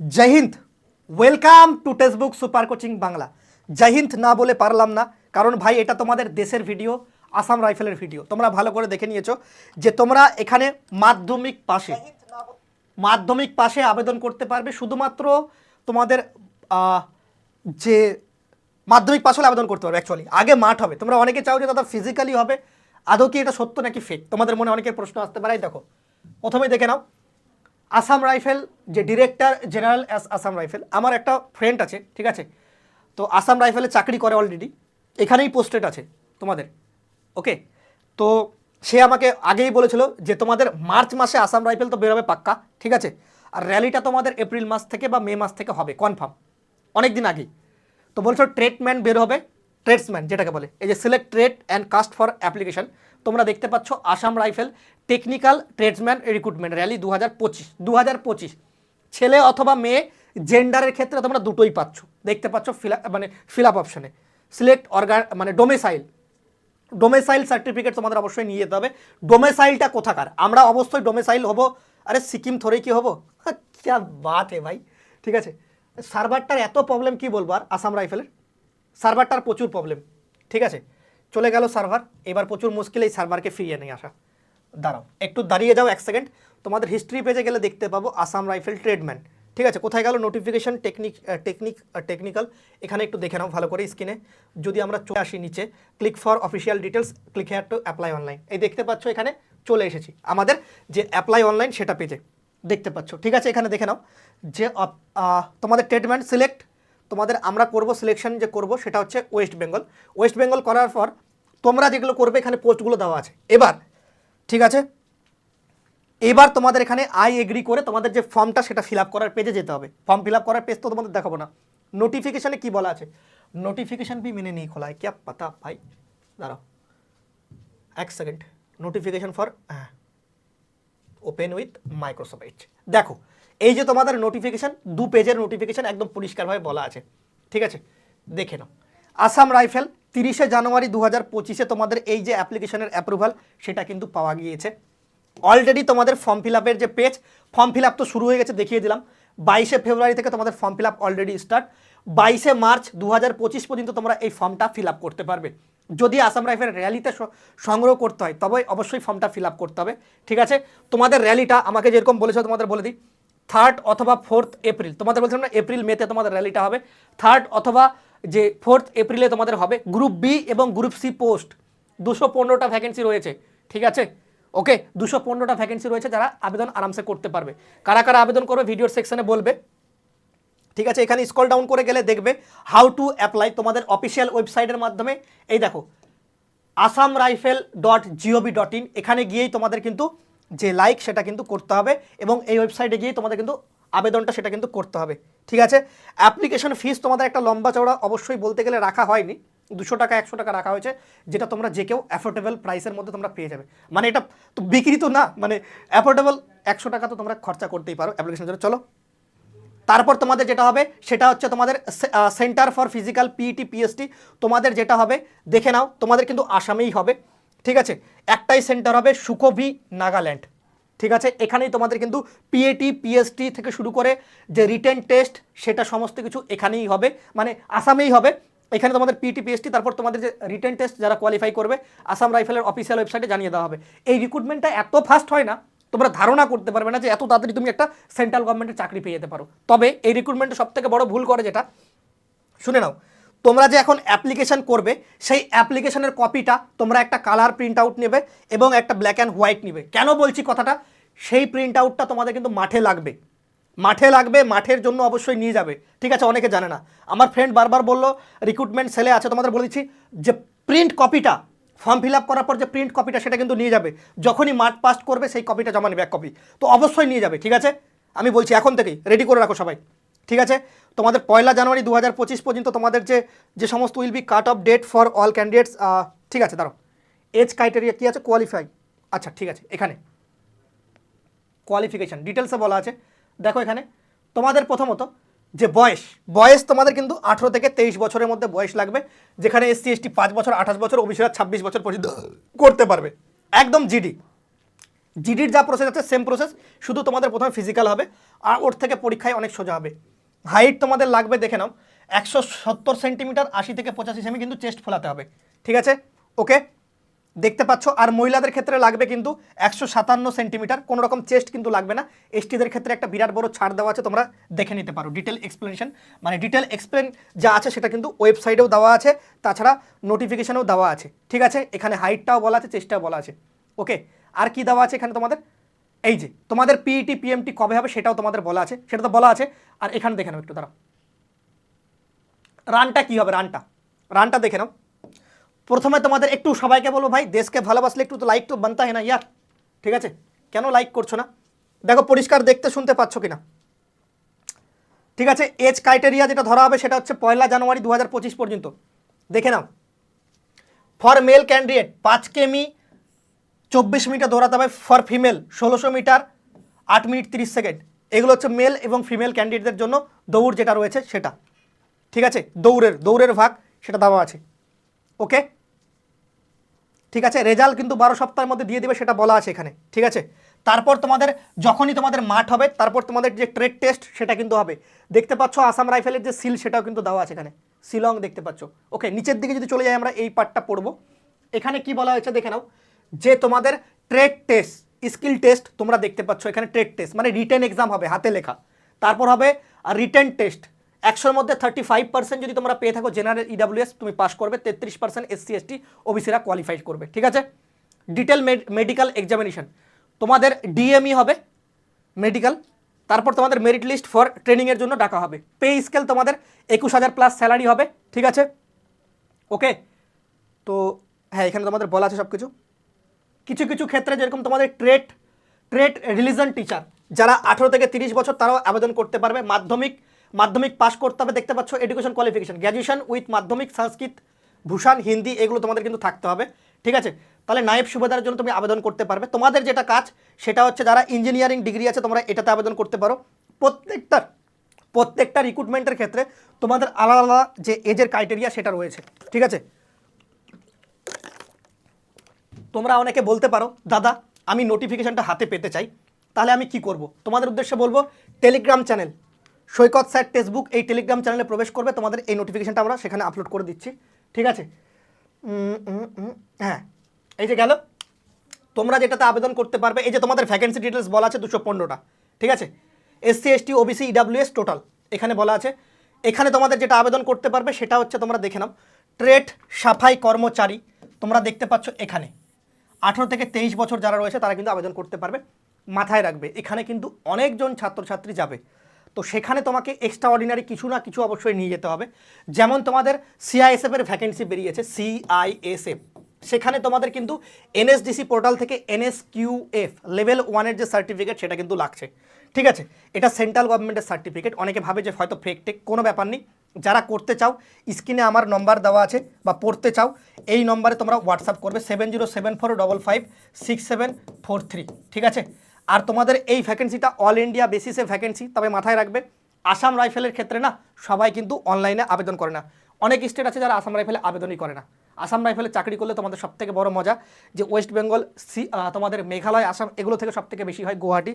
Joy Hind. Welcome to textbook super coaching Bangla জয় হিন্দ না বলে পারলাম না কারণ ভাই এটা তোমাদের দেশের ভিডিও আসাম রাইফেলের ভিডিও তোমরা ভালো করে দেখে নিয়েছো যে তোমরা এখানে মাধ্যমিক পাশে মাধ্যমিক পাশে আবেদন করতে পারবে। শুধুমাত্র তোমাদের যে মাধ্যমিক পাশ হলে আবেদন করতে পারবে অ্যাকচুয়ালি আগে মাঠ হবে। তোমরা অনেকে চাও যে দাদা ফিজিক্যালি হবে। আদৌ কি এটা সত্য নাকি ফেক তোমাদের মনে অনেকের প্রশ্ন আসতে পারে। দেখো প্রথমেই দেখে নাও। আসাম রাইফেল, যে director general as Assam rifle, আমার একটা ফ্রেন্ড আছে, ঠিক আছে? তো আসাম রাইফেলে চাকরি করে অলরেডি এখানেই পোস্টেড আছে তোমাদের ওকে তো সে আমাকে আগেই বলেছিল যে তোমাদের মার্চ মাসে আসাম রাইফেল তো বেরোবে পাক্কা, ঠিক আছে? আর র্যালিটা তোমাদের এপ্রিল মাস থেকে বা মে মাস থেকে হবে কনফার্ম অনেক দিন আগেই। তো বলছো ট্রেডম্যান বের হবে ট্রেডসম্যান যেটাকে বলে, এই যে select trade and caste for application তোমরা দেখতে পাচ্ছ Assam rifle technical tradesman recruitment rally দু হাজার পঁচিশ দু হাজার পঁচিশ। ছেলে অথবা মেয়ে জেন্ডারের ক্ষেত্রে তোমরা দুটোই পাচ্ছ। দেখতে পাচ্ছ ফিল মানে ফিল আপ অপশনে সিলেক্ট অর্গান মানে ডোমেসাইল ডোমেসাইল সার্টিফিকেট তোমাদের অবশ্যই নিয়ে যেতে হবে। ডোমেসাইলটা কোথাকার? আমরা অবশ্যই ডোমেসাইল হব। আরে সিকিম থরে কি হব? ক্যা বাত হে ভাই। ঠিক আছে? সার্ভারটার এত প্রবলেম কি বলব আর? আসাম রাইফেলের। সার্ভারটার প্রচুর প্রবলেম ঠিক আছে? চলে গেল সার্ভার, এবার প্রচুর মুশকিল এই সার্ভারকে ফিরিয়ে নিয়ে আসা। দাঁড়াও, একটু দাঁড়িয়ে যাও এক সেকেন্ড। তোমাদের হিস্ট্রি পেজে গেলে দেখতে পাবো আসাম রাইফেল ট্রেডম্যান ঠিক আছে, কোথায় গেল নোটিফিকেশন টেকনিক টেকনিক টেকনিক্যাল এখানে একটু দেখে নাও ভালো করে স্ক্রিনে। যদি আমরা চলে আসি নিচে click for official details click here to apply online এই দেখতে পাচ্ছ এখানে চলে এসেছি, আমাদের যে অ্যাপ্লাই অনলাইন সেটা পেজে দেখতে পাচ্ছ, ঠিক আছে, এখানে দেখে নাও যে তোমাদের ট্রেডম্যান সিলেক্ট তোমাদের আমরা করব সিলেকশন যে করব সেটা হচ্ছে ওয়েস্ট বেঙ্গল ওয়েস্ট বেঙ্গল করার পর তোমরা যেগুলো করবে এখানে পোস্টগুলো দেওয়া আছে। এবার, ঠিক আছে? এবার তোমাদের এখানে আই এগ্রি করে তোমাদের যে ফর্মটা সেটা ফিল করার পেজে যেতে হবে। ফর্ম ফিল করার পেজ তো তোমাদের দেখাবো না। নোটিফিকেশানে কি বলা আছে? নোটিফিকেশান ভি মেনে নেই খোলায় ক্যা পাতা ভাই? দাঁড়াও। এক সেকেন্ড নোটিফিকেশান ফর হ্যাঁ। ওপেন উইথ মাইক্রোসফট দেখো এই যে তোমাদের নোটিফিকেশান দু পেজের নোটিফিকেশান একদম পরিষ্কারভাবে বলা আছে। ঠিক আছে? দেখে নাও। আসাম রাইফেল তিরিশে জানুয়ারি দু হাজার পঁচিশে তোমাদের এই যে অ্যাপ্লিকেশনের অ্যাপ্রুভাল সেটা কিন্তু পাওয়া গিয়েছে। অলরেডি তোমাদের ফর্ম ফিল আপের যে পেজ ফর্ম ফিল আপ তো শুরু হয়ে গেছে, দেখিয়ে দিলাম। বাইশে ফেব্রুয়ারি থেকে তোমাদের form fill up already start বাইশে মার্চ দু হাজার পঁচিশ পর্যন্ত তোমরা এই ফর্মটা ফিল আপ করতে পারবে। যদি আসাম রাইফেল র্যালিতে সংগ্রহ করতে হয় তবে অবশ্যই ফর্মটা ফিল আপ করতে হবে। ঠিক আছে? তোমাদের র্যালিটা আমাকে যেরকম বলেছ, তোমাদের বলে দিই। থার্ড অথবা ফোর্থ এপ্রিল তোমাদের বলছিলাম না এপ্রিল মেতে তোমাদের র্যালিটা হবে। থার্ড অথবা যে ফোর্থ এপ্রিলে তোমাদের হবে গ্রুপ বি এবং গ্রুপ সি পোস্ট দুশো পনেরোটা ভ্যাকেন্সি রয়েছে, ঠিক আছে? ওকে দুশো পনেরোটা ভ্যাকেন্সি রয়েছে যারা আবেদন আরামসে করতে পারবে। কারা কারা আবেদন করবে ভিডিওর সেকশনে বলবে। ঠিক আছে, এখানে স্কল ডাউন করে গেলে দেখবে হাউ টু অ্যাপ্লাই তোমাদের অফিসিয়াল ওয়েবসাইটের মাধ্যমে। এই দেখো, Assam rifle dot G O V dot in এখানে গিয়েই তোমাদের কিন্তু যে লাইক সেটা কিন্তু করতে হবে এবং এই ওয়েবসাইটে গিয়েই তোমাদের কিন্তু আবেদনটা সেটা কিন্তু করতে হবে। ঠিক আছে? অ্যাপ্লিকেশন ফিস তোমাদের একটা লম্বা চওড়া অবশ্যই বলতে গেলে রাখা হয়নি। দুশো টাকা, একশো টাকা রাখা হয়েছে, যেটা তোমরা যে কেউ অ্যাফোর্ডেবল প্রাইসের মধ্যে তোমরা পেয়ে যাবে। মানে এটা তো বিক্রি তো না মানে অ্যাফোর্ডেবল একশো টাকা তো তোমরা খরচা করতেই পারো অ্যাপ্লিকেশন জন্য। চলো। তারপর তোমাদের যেটা হবে, সেটা হচ্ছে তোমাদের centre for physical PET PST তোমাদের যেটা হবে, দেখে নাও, তোমাদের কিন্তু আসামেই হবে। ঠিক আছে? একটাই সেন্টার হবে সুকোভি নাগাল্যান্ড। ঠিক আছে? এখানেই তোমাদের কিন্তু পিএটি পিএসটি থেকে শুরু করে যে রিটেন টেস্ট, সেটা সমস্ত কিছু এখানেই হবে। মানে আসামেই হবে। এখানে তোমাদের পিটি পিএসটি তারপর তোমাদের যে রিটেন টেস্ট যারা কোয়ালিফাই করবে, আসাম রাইফেলের অফিসিয়াল ওয়েবসাইটে জানিয়ে দেওয়া হবে। এই রিক্রুটমেন্টটা এত ফাস্ট হয় না, তোমরা ধারণা করতে পারবে না যে এত তাড়াতাড়ি তুমি একটা সেন্ট্রাল গভর্নমেন্টের চাকরি পেয়ে যেতে পারো। তবে এই রিক্রুটমেন্টে সব থেকে বড় ভুল করে যেটা, শুনে নাও। তোমরা যে এখন অ্যাপ্লিকেশন করবে, সেই অ্যাপ্লিকেশনের কপিটা তোমরা একটা কালার প্রিন্ট আউট নেবে এবং একটা ব্ল্যাক অ্যান্ড হোয়াইট নেবে। কেন বলছি কথাটা? সেই প্রিন্ট আউটটা তোমাদের কিন্তু মাঠে লাগবে। মাঠে লাগবে, মাঠের জন্য অবশ্যই নিয়ে যাবে। ঠিক আছে, অনেকে জানে না। আমার ফ্রেন্ড বারবার বলল রিক্রুটমেন্ট সেলে আছে, তোমাদের বলে দিচ্ছি, যে প্রিন্ট কপিটা ফর্ম ফিল আপ করার পর যে প্রিন্ট কপিটা সেটা কিন্তু নিয়ে যাবে। যখনই মাঠ পাস করবে, সেই কপিটা জমা নেবে, এক কপি তো অবশ্যই নিয়ে যাবে, ঠিক আছে? আমি বলছি, এখন থেকেই রেডি করে রাখো সবাই। ঠিক আছে? তোমাদের পয়লা জানুয়ারি দু হাজার পঁচিশ পর্যন্ত তোমাদের যে যে সমস্ত will be cut off date for all candidates ঠিক আছে, দাঁড়াও। এজ ক্রাইটেরিয়া কী আছে? কোয়ালিফাই আচ্ছা ঠিক আছে, এখানে। কোয়ালিফিকেশান ডিটেলসে বলা আছে। দেখো এখানে, তোমাদের প্রথমত যে বয়স বয়স তোমাদের কিন্তু আঠেরো থেকে তেইশ বছরের মধ্যে বয়স লাগবে, যেখানে এসসি এসটি পাঁচ বছর, আঠাশ বছর ওবিসিরা ছাব্বিশ বছর পর্যন্ত করতে পারবে। একদম জিডি জিডির যা প্রসেস আছে সেম প্রসেস শুধু তোমাদের প্রথমে ফিজিক্যাল হবে, আর ওর থেকে পরীক্ষায় অনেক সোজা হবে। হাইট তোমাদের লাগবে, দেখে নাও, একশো সত্তর সেন্টিমিটার আশি থেকে পঁচাশি সেমি কিন্তু চেস্ট ফোলাতে হবে, ঠিক আছে? ওকে দেখতে পাচ্ছ, আর মহিলাদের ক্ষেত্রে লাগবে কিন্তু একশো সাতান্ন সেন্টিমিটার কোনো রকম চেস্ট কিন্তু লাগবে না। এসটিদের ক্ষেত্রে একটা বিরাট বড় ছাড় দেওয়া আছে, তোমরা দেখে নিতে পারো ডিটেল এক্সপ্লেনেশন মানে ডিটেল এক্সপ্লেন যা আছে সেটা কিন্তু ওয়েবসাইটেও দেওয়া আছে, তাছাড়া নোটিফিকেশানেও দেওয়া আছে, ঠিক আছে? এখানে হাইটটাও বলা আছে চেস্টটাও বলা আছে ওকে আর কি দেওয়া আছে এখানে তোমাদের? এই যে, তোমাদের পিইটি পিএমটি কবে হবে সেটাও তোমাদের বলা আছে, সেটা তো বলা আছে। আর এখানে দেখে নাও একটু, দাঁড়াও। রানটা কি হবে, রানটা? রানটা দেখে নাও। প্রথমে তোমাদের একটু সবাইকে বলো ভাই, দেশকে ভালোবাসলে একটু তো লাইক তো বানতে হয় না, ইয়ার। ঠিক আছে? কেন লাইক করছ না? দেখো, পরিষ্কার দেখতে শুনতে পাচ্ছ কিনা? ঠিক আছে এজ ক্রাইটেরিয়া যেটা ধরা হবে সেটা হচ্ছে পয়লা জানুয়ারি দু হাজার পঁচিশ পর্যন্ত। দেখে নাও। ফর মেল ক্যান্ডিডেট পাঁচ কেমি চব্বিশ মিটার দৌড়াতে হবে ফর ফিমেল ষোলোশো মিটার, আট মিনিট তিরিশ সেকেন্ড। এগুলো হচ্ছে মেল এবং ফিমেল ক্যান্ডিডেটদের জন্য দৌড় যেটা রয়েছে সেটা। ঠিক আছে? দৌড়ের দৌড়ের ভাগ, সেটা দেওয়া আছে। ওকে ঠিক আছে? রেজাল্ট কিন্তু বারো সপ্তাহের মধ্যে দিয়ে দেবে, সেটা বলা আছে এখানে। ঠিক আছে? তারপর তোমাদের, যখনই তোমাদের মাঠ হবে, তারপর তোমাদের যে ট্রেড টেস্ট সেটা কিন্তু হবে। দেখতে পাচ্ছ আসাম রাইফেলের যে সিল সেটাও কিন্তু দেওয়া আছে এখানে। শিলং দেখতে পাচ্ছ। ওকে নিচের দিকে যদি চলে যাই, আমরা এই পার্টটা পড়ব। এখানে কি বলা হয়েছে, দেখে নাও। যে তোমাদের ট্রেড টেস্ট স্কিল টেস্ট তোমরা দেখতে পাচ্ছ, এখানে ট্রেড টেস্ট মানে রিটেন এক্সাম হবে, হাতে লেখা। তারপর হবে রিটেন টেস্ট একশোর মধ্যে থার্টি ফাইভ পার্সেন্ট যদি তোমরা পেয়ে থাকো জেনারেল ইডাব্লিউএস তুমি পাস করবে, তেত্রিশ পার্সেন্ট এসসি এসটি ওবিসিরা কোয়ালিফাই করবে, ঠিক আছে? ডিটেল মেডিকেল এক্সামিনেশন তোমাদের ডিএমই হবে মেডিকেল তারপর তোমাদের মেরিট লিস্ট ফর ট্রেনিংয়ের জন্য ডাকা হবে। পে স্কেল তোমাদের একুশ হাজার প্লাস স্যালারি হবে, ঠিক আছে? ওকে তো হ্যাঁ এখানে তোমাদের বলা আছে সব কিছু কিছু কিছু ক্ষেত্রে যেরকম তোমাদের ট্রেড ট্রেড রিলিজন টিচার যারা আঠেরো থেকে তিরিশ বছর তারাও আবেদন করতে পারবে, মাধ্যমিক মাধ্যমিক পাশ করতে হবে, দেখতে পাচ্ছ এডুকেশন কোয়ালিফিকেশন গ্র্যাজুয়েশন উইথ মাধ্যমিক সংস্কৃত ভূষণ হিন্দি এগুলো তোমাদের কিন্তু থাকতে হবে, ঠিক আছে? তাহলে নায়েব সুবেদারের জন্য তুমি আবেদন করতে পারবে। তোমাদের যেটা কাজ, সেটা হচ্ছে যারা ইঞ্জিনিয়ারিং ডিগ্রি আছে, তোমরা এটাতে আবেদন করতে পারো। প্রত্যেকটার প্রত্যেকটা রিক্রুটমেন্টের ক্ষেত্রে তোমাদের আলাদা আলাদা যে এজের ক্রাইটেরিয়া সেটা রয়েছে, ঠিক আছে? তোমরা অনেকে বলতে পারো, দাদা, আমি নোটিফিকেশনটা হাতে পেতে চাই। তাহলে আমি কি করব? তোমাদের উদ্দেশ্যে বলব Telegram channel Saikat sir textbook এই টেলিগ্রাম চ্যানেলে প্রবেশ করবে, তোমাদের এই নোটিফিকেশানটা আমরা সেখানে আপলোড করে দিচ্ছি। ঠিক আছে? হ্যাঁ। এই যে গেল। তোমরা যেটাতে আবেদন করতে পারবে, এই যে তোমাদের ভ্যাকেন্সি ডিটেলস বলা আছে দুশো পনেরোটা। ঠিক আছে? SC ST OBC EWS total এখানে বলা আছে। এখানে তোমাদের যেটা আবেদন করতে পারবে, সেটা হচ্ছে তোমরা দেখে নাও। ট্রেড সাফাই কর্মচারী, তোমরা দেখতে পাচ্ছ এখানে। আঠেরো থেকে তেইশ বছর যারা রয়েছে, তারা কিন্তু আবেদন করতে পারবে, মাথায় রাখবে। এখানে কিন্তু অনেকজন ছাত্রছাত্রী যাবে। তো সেখানে তোমাকে এক্সট্রা অর্ডিনারি কিছু না কিছু অবশ্যই নিয়ে যেতে হবে। যেমন তোমাদের সিআইএসএফের ভ্যাকেন্সি বেরিয়েছে সিআইএসএফ সেখানে তোমাদের কিন্তু এনএসডিসি পোর্টাল থেকে এনএসকিউএফ লেভেল ওয়ানের যে সার্টিফিকেট সেটা কিন্তু লাগছে। ঠিক আছে? এটা সেন্ট্রাল গভর্নমেন্টের সার্টিফিকেট অনেকে ভাবে যে হয়তো ফেক টেক কোনো ব্যাপার নেই। যারা করতে চাও, স্ক্রিনে আমার নম্বর দেওয়া আছে বা পড়তে চাও, এই নম্বরে তোমরা হোয়াটসঅ্যাপ করবে seven zero seven four double five six seven four three ঠিক আছে? আর তোমাদের এই ভ্যাকেন্সিটা অল ইন্ডিয়া বেসিসে ভ্যাকেন্সি তবে মাথায় রাখবে। আসাম রাইফেলের ক্ষেত্রে না, সবাই কিন্তু অনলাইনে আবেদন করে না। অনেক স্টেট আছে যারা আসাম রাইফেলে আবেদনই করে না। আসাম রাইফেলে চাকরি করলে তোমাদের সবথেকে বড় মজা যে ওয়েস্ট বেঙ্গল সি তোমাদের মেঘালয় আসাম এগুলো থেকে সবথেকে বেশি হয় গুয়াহাটি।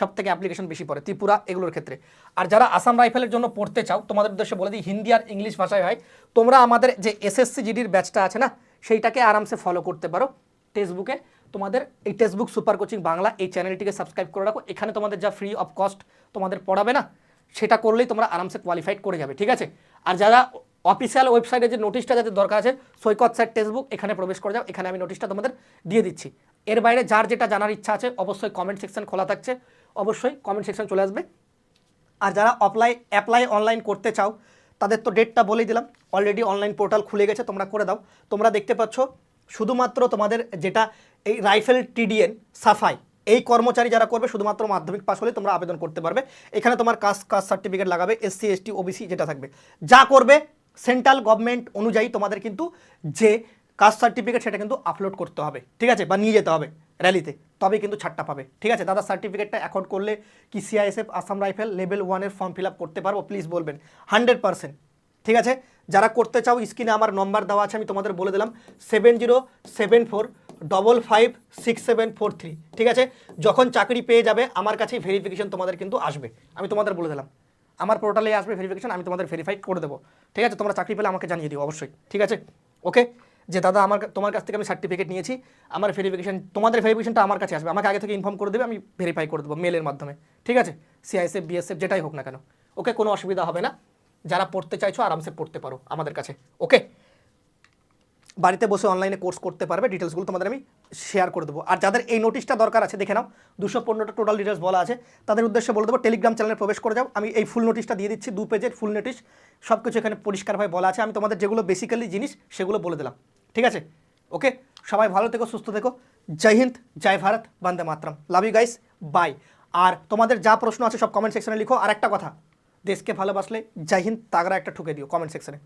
সব থেকে অ্যাপ্লিকেশন বেশি পড়ে, ত্রিপুরা এগুলোর ক্ষেত্রে। আর যারা আসাম রাইফেলের জন্য পড়তে চাও, তোমাদের উদ্দেশ্যে বলে দিই, হিন্দি আর ইংলিশ ভাষায় হয়। তোমরা আমাদের যে এসএসসি জিডির ব্যাচটা আছে না, সেইটাকে আরামসে ফলো করতে পারো। ফেসবুকে তোমাদের এই টেক্সটবুক সুপার কোচিং বাংলা এই চ্যানেলটিকে সাবস্ক্রাইব করে রাখো। এখানে তোমাদের যা ফ্রি অফ কস্ট তোমাদের পড়াবে না, সেটা করলেই তোমরা আরামসে কোয়ালিফাইড করে যাবে, ঠিক আছে? আর যারা অফিসিয়াল ওয়েবসাইটে যে নোটিশটা যাদের দরকার আছে, সৈকত স্যার টেক্সটবুক এখানে প্রবেশ করে যাও, এখানে আমি নোটিশটা তোমাদের দিয়ে দিচ্ছি। এর বাইরে যার যেটা জানার ইচ্ছা আছে, অবশ্যই কমেন্ট সেকশন খোলা থাকছে। অবশ্যই কমেন্ট সেকশন চলে আসবে। আর যারা অপ্লাই অ্যাপ্লাই অনলাইন করতে চাও, তাদের তো ডেটটা বলেই দিলাম। অলরেডি অনলাইন পোর্টাল খুলে গেছে, তোমরা করে দাও। তোমরা দেখতে পাচ্ছ, শুধুমাত্র তোমাদের যেটা এই রাইফেল টিডিএন, সাফাই, এই কর্মচারী যারা করবে, শুধুমাত্র মাধ্যমিক পাস হলে তোমরা আবেদন করতে পারবে। এখানে তোমার কাস্ট কাস্ট সার্টিফিকেট লাগাবে এসসি এসটি ওবিসি যেটা থাকবে। যা করবে সেন্ট্রাল গভর্নমেন্ট অনুযায়ী তোমাদের কিন্তু যে কাস্ট সার্টিফিকেট সেটা কিন্তু আপলোড করতে হবে। ঠিক আছে? বা নিয়ে যেতে হবে র্যালিতে তবে কিন্তু ছাড়টা পাবে। ঠিক আছে? দাদা সার্টিফিকেটটা অ্যাকর্ড করলে কি সিআইএসএফ আসাম রাইফেল লেভেল ওয়ানের ফর্ম ফিল করতে পারব? প্লিজ বলবেন। হান্ড্রেড পার্সেন্ট ঠিক আছে? যারা করতে চাও, স্ক্রিনে আমার নম্বর দেওয়া আছে, আমি তোমাদের বলে দিলাম। Seven zero seven four double five six seven four three ঠিক আছে? যখন চাকরি পেয়ে যাবে, আমার কাছে ভেরিফিকেশন তোমাদের কিন্তু আসবে। আমি তোমাদের বলে দিলাম। আমার পোর্টালে আসবে ভেরিফিকেশন আমি তোমাদের ভেরিফাই করে দেবো। ঠিক আছে? তোমরা চাকরি পেলে আমাকে জানিয়ে দিও, অবশ্যই। ঠিক আছে? ওকে যে, দাদা, আমার তোমার কাছ থেকে আমি সার্টিফিকেট নিয়েছি, আমার ভেরিফিকেশন তোমাদের ভেরিফিকেশনটা আমার কাছে আসবে। আমাকে আগে থেকে ইনফর্ম করে দেবে, আমি ভেরিফাই করে দেবো মেলের মাধ্যমে। ঠিক আছে? সিআইএসএফ বিএসএফ যেটাই হোক না কেন। ওকে, কোনো অসুবিধা হবে না। যারা পড়তে চাইছো, আরামসে পড়তে পারো আমাদের কাছে। ওকে? বাড়িতে বসে অনলাইনে কোর্স করতে পারবে ডিটেলসগুলো তোমাদের আমি শেয়ার করে দেবো। আর যাদের এই নোটিশটা দরকার আছে, দেখে নাও, দুশো পনেরোটা টোটাল ডিটেলস বলা আছে। তাদের উদ্দেশ্যে বলে দেবো টেলিগ্রাম চ্যানেলে প্রবেশ করে যাও। আমি এই ফুল নোটিশটা দিয়ে দিচ্ছি, দু পেজের ফুল নোটিশ সব কিছু এখানে পরিষ্কারভাবে বলা আছে। আমি তোমাদের যেগুলো বেসিক্যালি জিনিস, সেগুলো বলে দিলাম। ঠিক আছে? ওকে সবাই ভালো থেকো, সুস্থ থেকো। জয় হিন্দ, জয় ভারত, বন্দে মাতরম। লাভ ইউ গাইস বাই আর তোমাদের যা প্রশ্ন আছে, সব কমেন্ট সেকশনে লিখো। আর একটা কথা, দেশকে ভালোবাসলে জয় হিন্দ তাগরা একটা ঠুকে দিও কমেন্ট সেকশনে